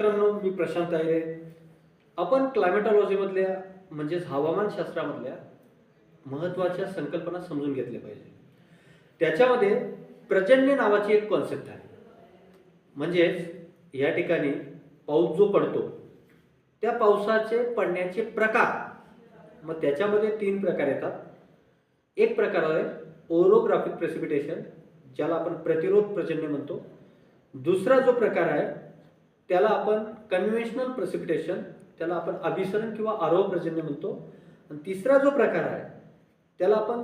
मित्रांनो मी प्रशांत आहे आपण क्लायमेटॉलॉजीमधल्या म्हणजेच हवामानशास्त्रामधल्या महत्त्वाच्या संकल्पना समजून घेतल्या पाहिजे. त्याच्यामध्ये प्रजन्य नावाची एक कॉन्सेप्ट आहे. म्हणजेच या ठिकाणी पाऊस जो पडतो त्या पावसाचे पडण्याचे प्रकार मग त्याच्यामध्ये तीन प्रकार येतात. एक प्रकार आहे ओरोग्राफिक प्रेसिपिटेशन ज्याला आपण प्रतिरोध प्रजन्य म्हणतो. दुसरा जो प्रकार आहे त्याला आपण कन्व्हेन्शनल प्रेसिपिटेशन त्याला आपण अभिसरण किंवा आरोह प्रजन्य म्हणतो. आणि तिसरा जो प्रकार आहे त्याला आपण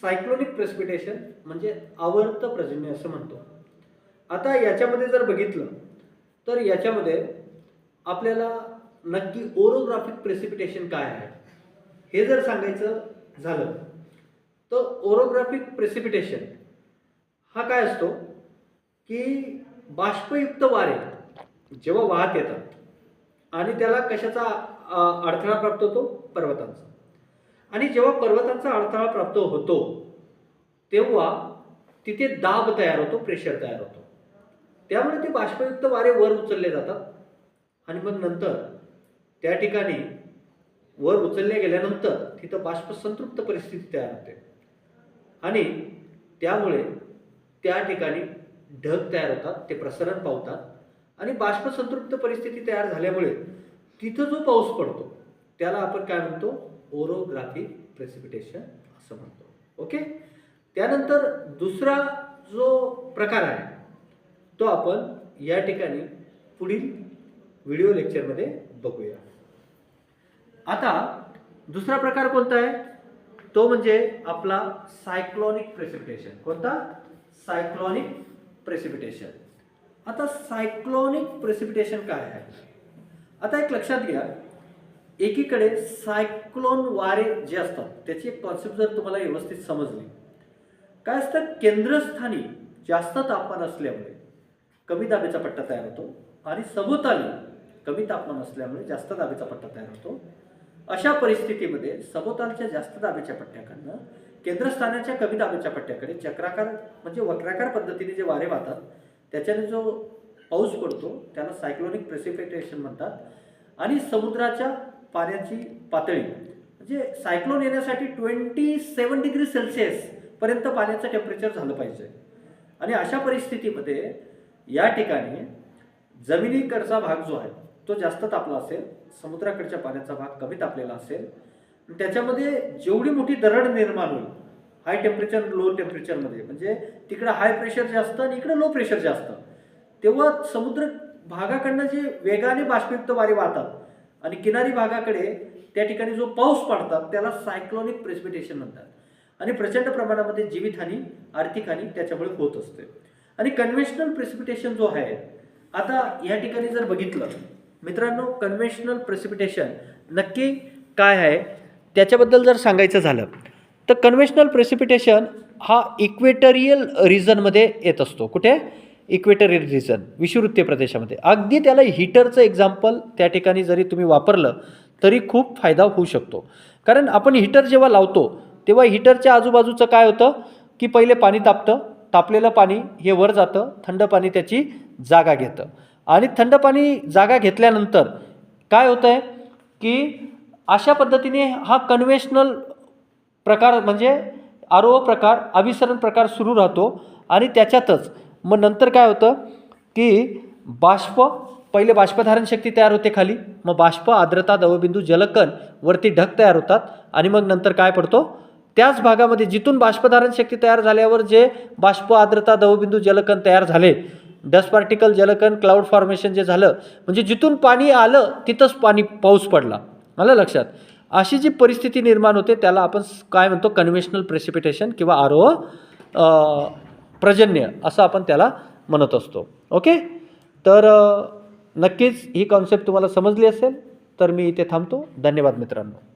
सायक्लोनिक प्रेसिपिटेशन म्हणजे आवर्त प्रजन्य असं म्हणतो. आता याच्यामध्ये जर बघितलं तर याच्यामध्ये आपल्याला नक्की ओरोग्राफिक प्रेसिपिटेशन काय आहे? हे जर सांगायचं झालं तर ओरोग्राफिक प्रेसिपिटेशन हा काय असतो? की बाष्पयुक्त वारे जेव्हा वाहत येतात. आणि त्याला कशाचा अडथळा प्राप्त होतो? पर्वतांचा. आणि जेव्हा पर्वतांचा अडथळा प्राप्त होतो तेव्हा तिथे दाब तयार होतो प्रेशर तयार होतो. त्यामुळे ते बाष्पयुक्त वारे वर उचलले जातात. आणि मग नंतर त्या ठिकाणी वर उचलले गेल्यानंतर तिथं बाष्प संतृप्त परिस्थिती तयार होते. आणि त्यामुळे त्या ठिकाणी ढग तयार होतात ते प्रसरण पावतात. आणि बाष्प संतृप्त परिस्थिती तयार झाल्यामुळे तिथं जो पाऊस पडतो त्याला आपण काय म्हणतो? ओरोग्राफिक प्रेसिपिटेशन असं म्हणतो. ओके? त्यानंतर दुसरा जो प्रकार आहे तो आपण या ठिकाणी पुढील व्हिडिओ लेक्चरमध्ये बघूया. आता दुसरा प्रकार कोणता आहे? तो म्हणजे आपला सायक्लॉनिक प्रेसिपिटेशन. कोणता? Cyclonic precipitation. आता सायक्लॉनिक प्रेसिपिटेशन काय आहे? आता एक लक्षात घ्या. एकीकडे सायक्लोन वारे जे असतात त्याची एक कॉन्सेप्ट जर तुम्हाला व्यवस्थित समजली. काय असतं? केंद्रस्थानी जास्त तापमान असल्यामुळे कमी दाबेचा पट्टा तयार होतो आणि सभोवताली कमी तापमान असल्यामुळे जास्त दाबेचा पट्टा तयार होतो. अशा परिस्थितीमध्ये सभोवतालच्या जास्त दाबेच्या पट्ट्याकडनं केंद्रस्थानाच्या कमी दाबेच्या पट्ट्याकडे चक्राकार म्हणजे वक्राकार पद्धतीने जे वारे वाहतात त्याच्याने जो पाऊस पडतो त्याला सायक्लोनिक प्रेसिपिटेशन म्हणतात. आणि समुद्राच्या पाण्याची पातळी. म्हणजे सायक्लोन येण्यासाठी ट्वेंटी सेवन डिग्री सेल्सिअस पर्यंत पाण्याचं टेम्परेचर झालं पाहिजे. आणि अशा परिस्थितीमध्ये या ठिकाणी जमिनीकडचा भाग जो आहे तो जास्त तापला असेल समुद्राकडच्या पाण्याचा भाग कमी तापलेला असेल. त्याच्यामध्ये जेवढी मोठी दरड निर्माण होईल हाय टेम्परेचर लो टेम्परेचरमध्ये म्हणजे तिकडं हाय प्रेशर जास्त आणि इकडं लो प्रेशर जास्त तेव्हा समुद्र भागाकडनं जे वेगाने बाष्पयुक्त वारे वाहतात आणि किनारी भागाकडे त्या ठिकाणी जो पाऊस पडतात त्याला सायक्लॉनिक प्रेसिपिटेशन म्हणतात. आणि प्रचंड प्रमाणामध्ये जीवितहानी आर्थिक हानी त्याच्यामुळे होत असते. आणि कन्व्हेन्शनल प्रेसिपिटेशन जो आहे आता या ठिकाणी जर बघितलं मित्रांनो कन्व्हेन्शनल प्रेसिपिटेशन नक्की काय आहे? त्याच्याबद्दल जर सांगायचं झालं तर कन्व्हेन्शनल प्रेसिपिटेशन हा इक्वेटरियल रिजनमध्ये येत असतो. कुठे? इक्वेटरियल रिजन विषुवृत्तीय प्रदेशामध्ये. अगदी त्याला हीटरचं एक्झाम्पल त्या ठिकाणी जरी तुम्ही वापरलं तरी खूप फायदा होऊ शकतो. कारण आपण हीटर जेव्हा लावतो तेव्हा हीटरच्या आजूबाजूचं काय होतं? की पहिले पाणी तापतं तापलेलं पाणी हे वर जातं थंड पाणी त्याची जागा घेतं. आणि थंड पाणी जागा घेतल्यानंतर काय होतं आहे की अशा पद्धतीने हा कन्व्हेन्शनल प्रकार म्हणजे आरोह प्रकार अभिसरण प्रकार सुरू राहतो आणि त्याच्यातच. मग नंतर काय होतं की बाष्प पहिले बाष्पधारण शक्ती तयार होते खाली. मग बाष्प आर्द्रता दवबिंदू जलकण वरती ढग तयार होतात आणि मग नंतर काय पडतो? त्याच भागामध्ये जिथून बाष्पधारण शक्ती तयार झाल्यावर जे बाष्प आर्द्रता दवबिंदू जलकण तयार झाले डस्ट पार्टिकल जलकण क्लाउड फॉर्मेशन जे झालं म्हणजे जिथून पाणी आलं तिथंच पाणी पाऊस पडला. आलं लक्षात? अशी जी परिस्थिती निर्माण होते त्याला आपण काय म्हणतो कन्व्हेन्शनल प्रेसिपिटेशन किंवा आरोह प्रजन्य असं आपण त्याला म्हणत असतो. ओके? तर नक्कीच ही कॉन्सेप्ट तुम्हाला समजली असेल तर मी इथे थांबतो. धन्यवाद मित्रांनो.